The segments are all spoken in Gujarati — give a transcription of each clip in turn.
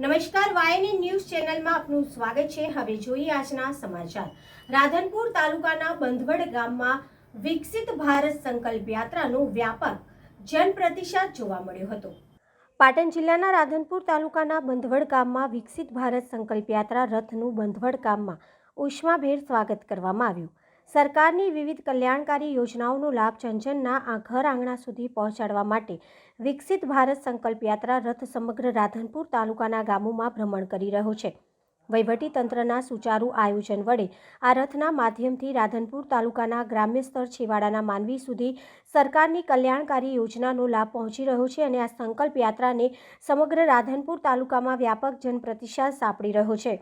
નમસ્કાર વાયની ન્યૂઝ ચેનલમાં આપનું સ્વાગત છે. હવે જોઈએ આજના સમાચાર. રાધનપુર તાલુકાના બંધવડ ગામમાં વિકસિત ભારત સંકલ્પ યાત્રાનો વ્યાપક જનપ્રતિસાદ જોવા મળ્યો હતો. પાટણ જિલ્લાના રાધનપુર તાલુકાના બંધવડ ગામમાં વિકસિત ભારત સંકલ્પ યાત્રા રથનું બંધવડ ગામમાં ઉષ્માભેર સ્વાગત કરવામાં આવ્યું. સરકારની વિવિધ કલ્યાણકારી યોજનાઓનો લાભ જનજનના આ ઘર આંગણા સુધી પહોંચાડવા માટે વિકસિત ભારત સંકલ્પ યાત્રા રથ સમગ્ર રાધનપુર તાલુકાના ગામોમાં ભ્રમણ કરી રહ્યો છે. વહીવટી તંત્રના સુચારુ આયોજન વડે આ રથના માધ્યમથી રાધનપુર તાલુકાના ગ્રામ્ય સ્તર છેવાડાના માનવી સુધી સરકારની કલ્યાણકારી યોજનાનો લાભ પહોંચી રહ્યો છે અને આ સંકલ્પ યાત્રાને સમગ્ર રાધનપુર તાલુકામાં વ્યાપક જનપ્રતિસાદ સાંપડી રહ્યો છે.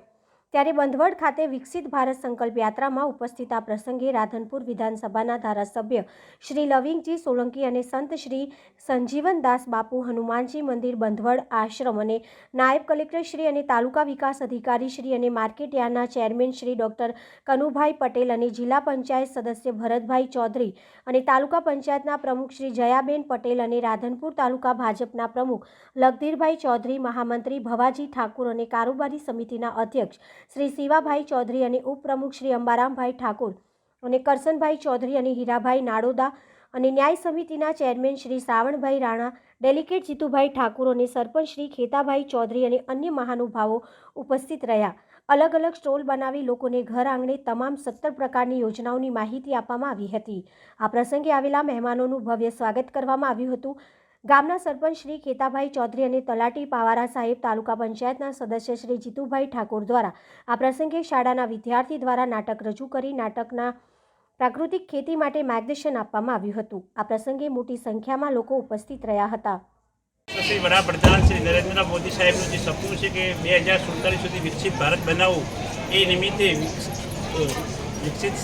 ત્યારે બંધવડ ખાતે વિકસિત ભારત સંકલ્પ યાત્રામાં ઉપસ્થિત આ પ્રસંગે રાધનપુર વિધાનસભાના ધારાસભ્ય શ્રી લવિંગજી સોલંકી અને સંત શ્રી સંજીવનદાસ બાપુ હનુમાનજી મંદિર બંધવડ આશ્રમ અને નાયબ કલેક્ટર શ્રી અને તાલુકા વિકાસ અધિકારી શ્રી અને market chairman Shri doctor Kanubhai Patel અને જિલ્લા પંચાયત સદસ્ય ભરતભાઈ ચૌધરી અને તાલુકા પંચાયતના પ્રમુખ શ્રી જયાબેન પટેલ અને રાધનપુર તાલુકા ભાજપના પ્રમુખ લગધીરભાઈ ચૌધરી, મહામંત્રી ભવાજી ઠાકુર અને કારોબારી સમિતિના અધ્યક્ષ શ્રી શિવાભાઈ ચૌધરી અને ઉપપ્રમુખ શ્રી અંબારામભાઈ ઠાકુર અને કરસનભાઈ ચૌધરી અને હીરાભાઈ નાડોદા અને ન્યાય સમિતિના ચેરમેન શ્રી શ્રાવણભાઈ રાણા, ડેલિકેટ જીતુભાઈ ઠાકુર અને સરપંચ શ્રી ખેતાભાઈ ચૌધરી અને અન્ય મહાનુભાવો ઉપસ્થિત રહ્યા. અલગ અલગ સ્ટોલ બનાવી લોકોને ઘર આંગણે તમામ સત્તર પ્રકારની યોજનાઓની માહિતી આપવામાં આવી હતી. આ પ્રસંગે આવેલા મહેમાનોનું ભવ્ય સ્વાગત કરવામાં આવ્યું હતું. ગામના સરપંચ શ્રી ખેતાભાઈ ચૌધરી અને તલાટી પાવારા સાહેબ તાલુકા પંચાયતના સદસ્ય શ્રી જીતુભાઈ ઠાકોર દ્વારા આ પ્રસંગે શાળાના વિદ્યાર્થી દ્વારા નાટક રજૂ કરી નાટકના પ્રાકૃતિક ખેતી માટે માર્ગદર્શન આપવામાં આવ્યું હતું. આ પ્રસંગે મોટી સંખ્યામાં લોકો ઉપસ્થિત રહ્યા હતા. શ્રી વડાપ્રધાન શ્રી નરેન્દ્ર મોદી સાહેબનું જે સપનું છે કે બે હજાર સુડતાલીસ સુધી વિકસિત ભારત બનાવવું, એ નિમિત્તે વિકસિત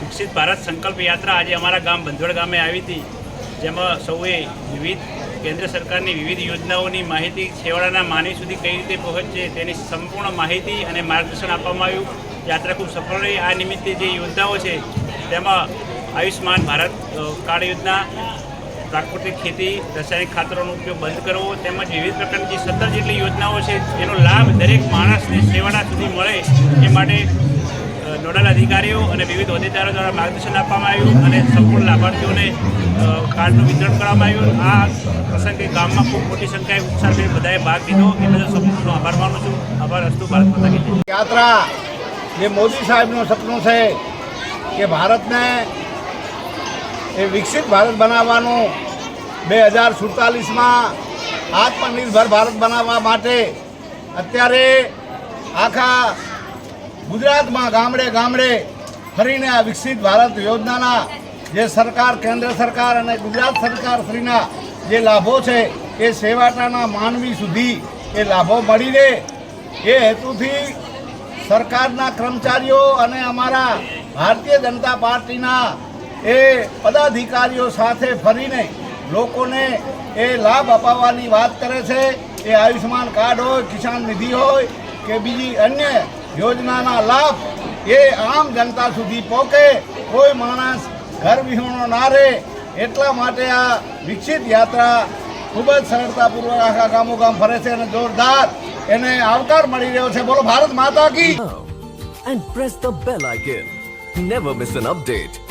વિકસિત ભારત સંકલ્પ યાત્રા આજે અમારા ગામ બંધવડ ગામે આવી હતી. જેમાં સૌએ વિવિધ કેન્દ્ર સરકારની વિવિધ યોજનાઓની માહિતી છેવાડાના માનવી સુધી કઈ રીતે પહોંચશે તેની સંપૂર્ણ માહિતી અને માર્ગદર્શન આપવામાં આવ્યું. યાત્રા ખૂબ સફળ રહી. આ નિમિત્તે જે યોજનાઓ છે, તેમાં આયુષ્માન ભારત કાર્ડ યોજના, પ્રાકૃતિક ખેતી, રાસાયણિક ખાતરોનો ઉપયોગ બંધ કરવો તેમજ વિવિધ પ્રકારની જે સત્તર જેટલી યોજનાઓ છે, એનો લાભ દરેક માણસને છેવાડા સુધી મળે એ માટે નોડલ અધિકારીઓ અને વિવિધ હોદ્દેદારો દ્વારા માર્ગદર્શન આપવામાં આવ્યું અને સંપૂર્ણ લાભાર્થીઓને કાર્ડનું વિતરણ કરવામાં આવ્યું. આ પ્રસંગે ગામમાં ખૂબ મોટી સંખ્યાએ ઉત્સાહભેર બધાએ ભાગ લીધો. એ બદલ સંપૂર્ણ આભાર માનું છું. આભાર અસ્તુ ભારત માતા યાત્રા જે મોદી સાહેબનું સપનું છે કે ભારતને એ વિકસિત ભારત બનાવવાનું બે હજાર સુડતાલીસમાં આત્મનિર્ભર ભારત બનાવવા માટે અત્યારે આખા ગુજરાતમાં ગામડે ગામડે ફરીને આ વિકસિત ભારત યોજનાના જે સરકાર, કેન્દ્ર સરકાર અને ગુજરાત સરકાર શ્રીના જે લાભો છે, એ સેવાટાના માનવી સુધી એ લાભો મળી રહે. એ હેતુથી સરકારના કર્મચારીઓ અને અમારા ભારતીય જનતા પાર્ટીના એ પદાધિકારીઓ સાથે ફરીને લોકોને એ લાભ અપાવવાની વાત કરે છે. એ આયુષ્યમાન કાર્ડ હોય, કિસાન નિધિ હોય કે બીજી અન્ય યોજનાના લાભ એ આમ જનતા સુધી પહોંચે. કોઈ માણસ ઘર વિહોણો ના રહે. એટલા માટે આ વિકસિત યાત્રા ખૂબ જ સરળતાપૂર્વક આખા ગામો ફરે છે અને જોરદાર એને આવકાર મળી રહ્યો છે. બોલો, ભારત માતા કી. And press the bell icon never miss an update.